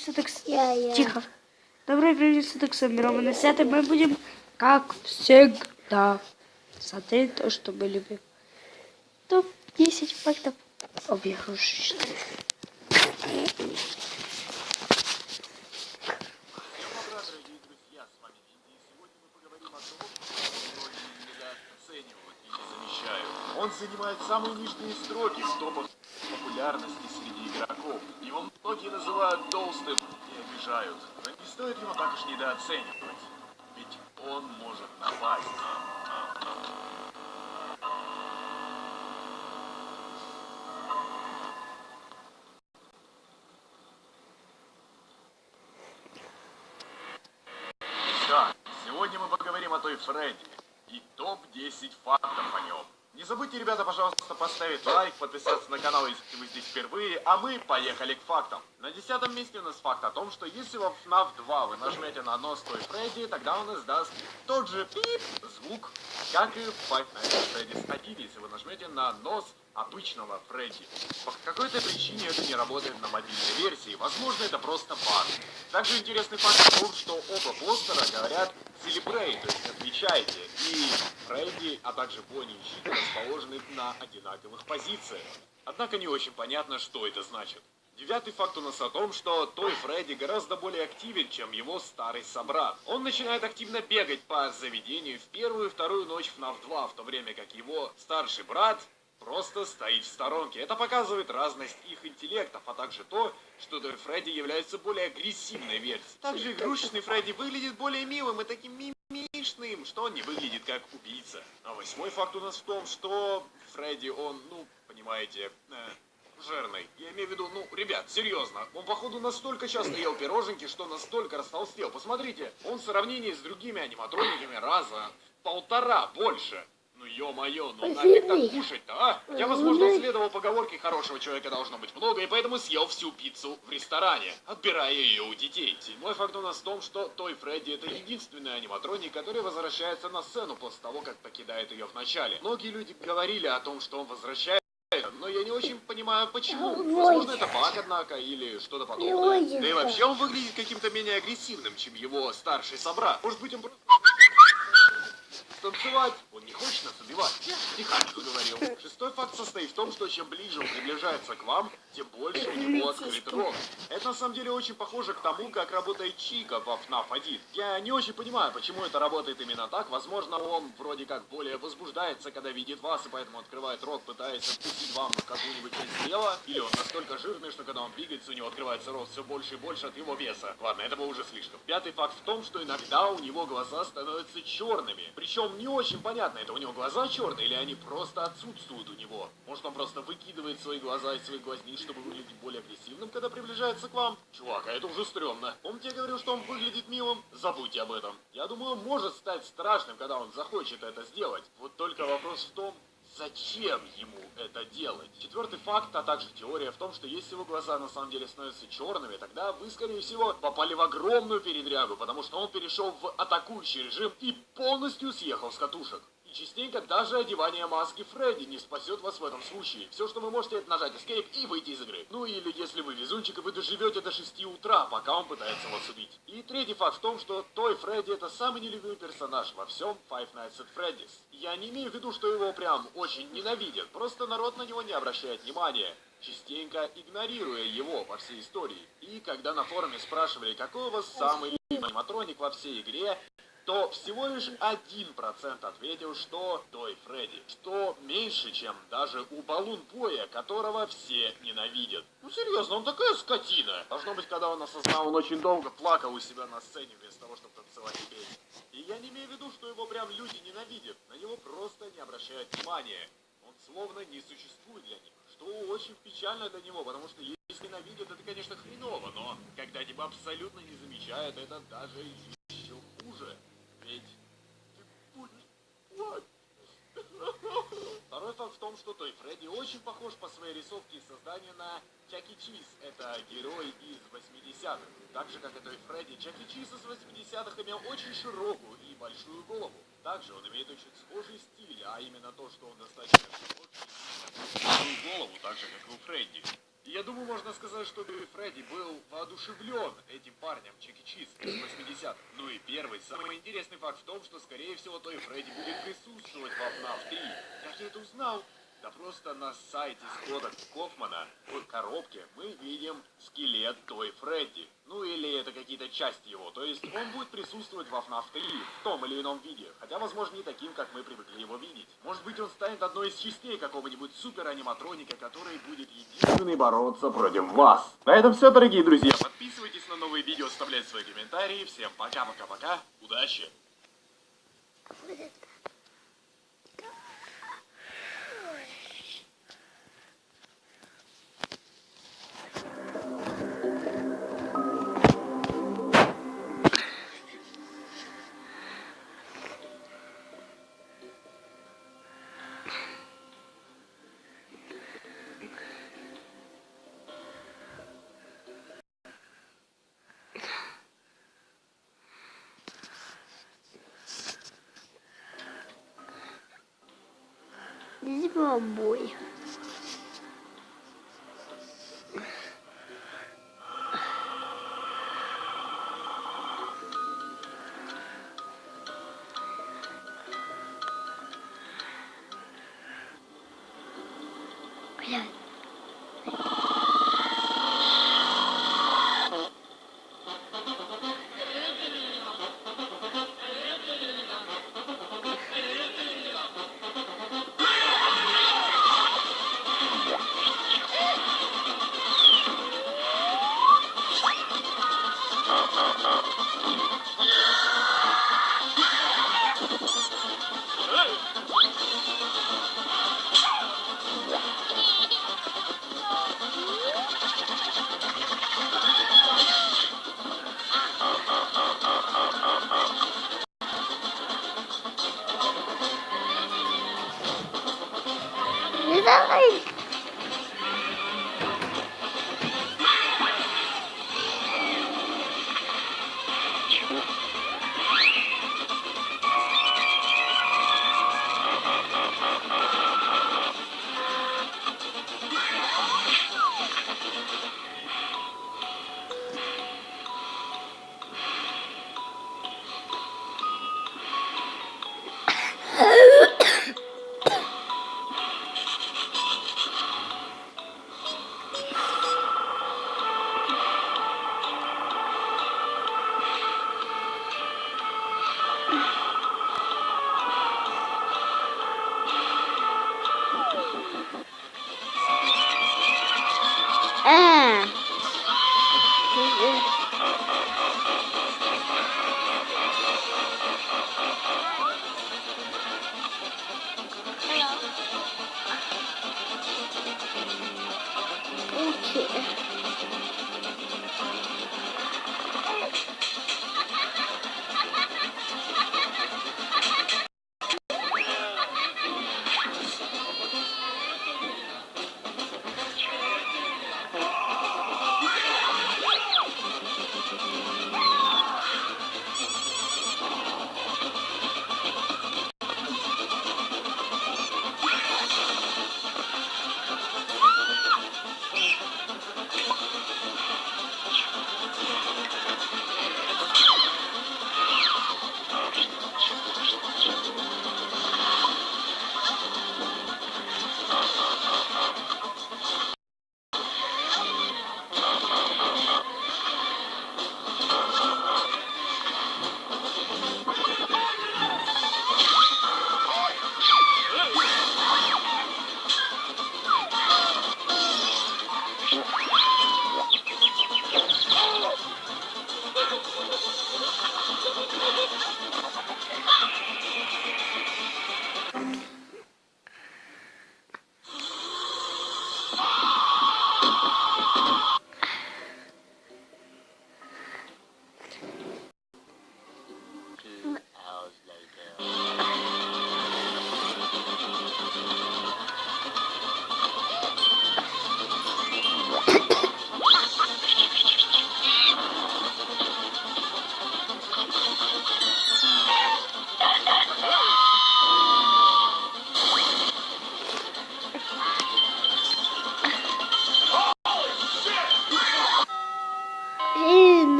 суток с... Я, я. Тихо. Добрый привет, суток с вами Рома Насят, и мы будем, как всегда, смотреть то, что мы любим. Топ-10 фактов об игрушечных. Дорогие друзья, с вами Инди, и сегодня мы поговорим о том, что многие недооценивают и не замечают. Он занимает самые нижние строки в топах популярности среди игроков. Его многие называют толстым и обижают. Но не стоит его так уж недооценивать. Ведь он может напасть. Итак, сегодня мы поговорим о той Фредди и топ-10 фактов о нем. Не забудьте, ребята, пожалуйста, поставить лайк, подписаться на канал, если вы здесь впервые, а мы поехали к фактам. На десятом месте у нас факт о том, что если во FNAF 2 вы нажмете на нос той Фредди, тогда он издаст тот же пип звук, как и в Five Nights Freddy's 1, если вы нажмете на нос обычного Фредди. По какой-то причине это не работает на мобильной версии, возможно это просто баг. Также интересный факт в том, что оба постера говорят Celebrate, то есть отмечайте, и Фредди, а также Бонни и Чика расположены на одинаковых позициях. Однако не очень понятно, что это значит. Девятый факт у нас о том, что той Фредди гораздо более активен, чем его старый собрат. Он начинает активно бегать по заведению в первую и вторую ночь в FNAF 2, в то время как его старший брат просто стоит в сторонке. Это показывает разность их интеллектов, а также то, что Той Фредди является более агрессивной версией. Также игрушечный Фредди выглядит более милым и таким мимишным, что он не выглядит как убийца. А восьмой факт у нас в том, что Фредди, он, ну, понимаете, э, жирный. Я имею в виду, ну, ребят, серьезно, он походу настолько часто ел пироженки, что настолько растолстел. Посмотрите, он в сравнении с другими аниматрониками раза полтора больше. Ну ё-моё, ну нафиг так кушать-то, а? Хотя, возможно, следовал поговорке «хорошего человека должно быть много», и поэтому съел всю пиццу в ресторане, отбирая ее у детей. Седьмой факт у нас в том, что Той Фредди это единственный аниматроник, который возвращается на сцену после того, как покидает ее в начале. Многие люди говорили о том, что он возвращается, но я не очень понимаю, почему. Возможно, это баг, однако, или что-то подобное. Да и вообще он выглядит каким-то менее агрессивным, чем его старший собрат. Может быть, он просто... Танцевать. Он не хочет нас убивать. Тихонько говорил. Шестой факт состоит в том, что чем ближе он приближается к вам, тем больше у него открыт рот. Это на самом деле очень похоже к тому, как работает Чика во FNAF 1. Я не очень понимаю, почему это работает именно так. Возможно, он вроде как более возбуждается, когда видит вас, и поэтому открывает рот, пытаясь отпустить вам какую-нибудь часть тела. Или он настолько жирный, что когда он двигается, у него открывается рот все больше и больше от его веса. Ладно, это было уже слишком. Пятый факт в том, что иногда у него глаза становятся черными. Причем не очень понятно, это у него глаза черные или они просто отсутствуют у него. Может он просто выкидывает свои глаза из своих глазниц, чтобы выглядеть более агрессивным, когда приближается к вам? Чувак, а это уже стрёмно. Помните, я говорил, что он выглядит милым? Забудьте об этом. Я думаю, он может стать страшным, когда он захочет это сделать. Вот только вопрос в том, Зачем ему это делать? Четвертый факт, а также теория в том, что если его глаза на самом деле становятся черными, тогда вы, скорее всего, попали в огромную передрягу, потому что он перешел в атакующий режим и полностью съехал с катушек. И частенько даже одевание маски Фредди не спасет вас в этом случае. Все, что вы можете, это нажать Escape и выйти из игры. Ну или если вы везунчик, и вы доживете до 6 утра, пока он пытается вас убить. И третий факт в том, что Той Фредди это самый нелюбимый персонаж во всем Five Nights at Freddy's. Я не имею в виду, что его прям очень ненавидят, просто народ на него не обращает внимания частенько игнорируя его во всей истории. И когда на форуме спрашивали, какой у вас самый любимый аниматроник во всей игре, то всего лишь 1% ответил, что Той Фредди, что меньше, чем даже у Балун Боя, которого все ненавидят. Ну серьезно, он такая скотина. Должно быть, когда он осознал, он очень долго плакал у себя на сцене вместо того, чтобы танцевать и. И я не имею в виду, что его прям люди ненавидят, на него просто не обращают внимания. Он словно не существует для них, что очень печально для него, потому что если ненавидят, это, конечно, хреново, но когда тебя абсолютно не замечают, это даже в том, что Той Фредди очень похож по своей рисовке и созданию на Чаки Чиз. Это герой из 80-х. Так же, как и Той Фредди, Чаки Чиз из 80-х имел очень широкую и большую голову. Также он имеет очень схожий стиль, а именно то, что он достаточно похож на большую голову, так же, как и у Фредди. Я думаю, можно сказать, что Фредди был воодушевлен этим парнем Чики Чиз из 80-х. Ну и первый, самый интересный факт в том, что, скорее всего, той Фредди будет присутствовать в FNAF 3. Как я это узнал? Да просто на сайте Скотта Кофмана в коробке мы видим скелет той Фредди. Ну или это какие-то части его. То есть он будет присутствовать в FNAF 3 в том или ином виде. Хотя, возможно, не таким, как мы привыкли его видеть. Может быть, он станет одной из частей какого-нибудь супер-аниматроника, который будет единственный бороться против вас. На этом все, дорогие друзья. Подписывайтесь на новые видео, оставляйте свои комментарии. Всем пока-пока-пока. Удачи! Oh boy. 嗯。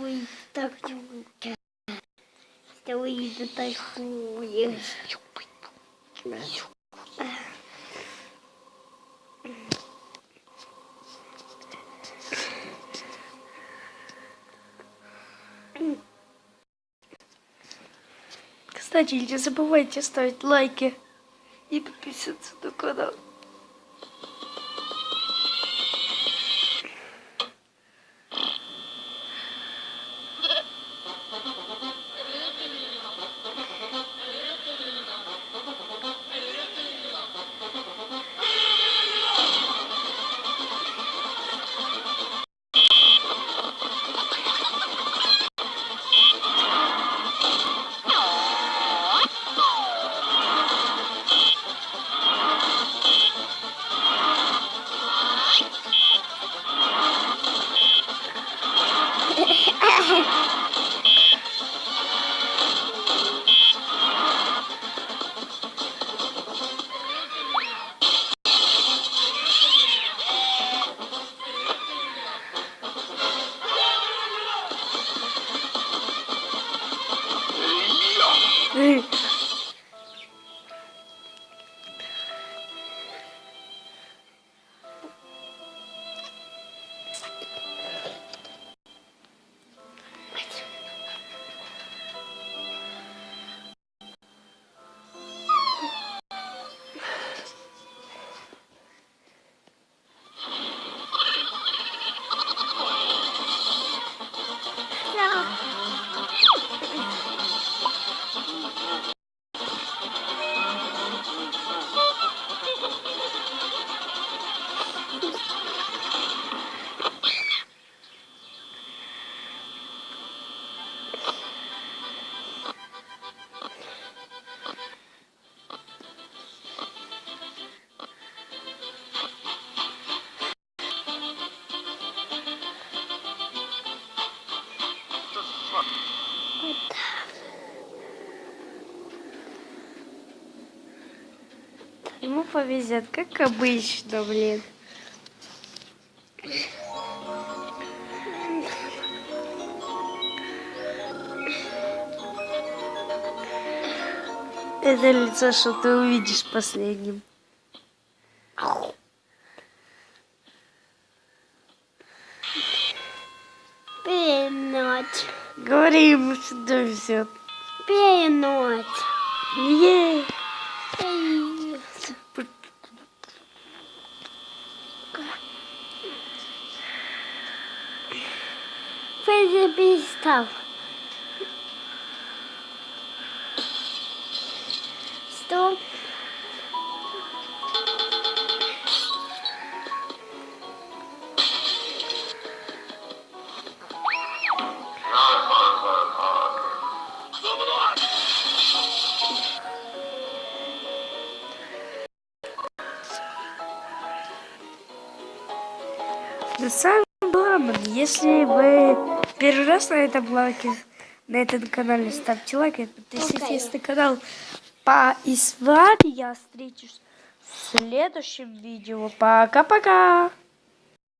Ой, так тюка. Ой, да такое. Кстати, не забывайте ставить лайки и подписываться на канал. Ему повезет, как обычно, блин. Это лицо, что ты увидишь последним. Пенать. Говори ему, что везет. Пенать. Е. Эй. Перестав. Стоп. На самом деле, если вы первый раз на этом лайке, на этом канале, ставьте лайк и подписывайтесь на канал. Па, и с вами я встречусь в следующем видео. Пока-пока!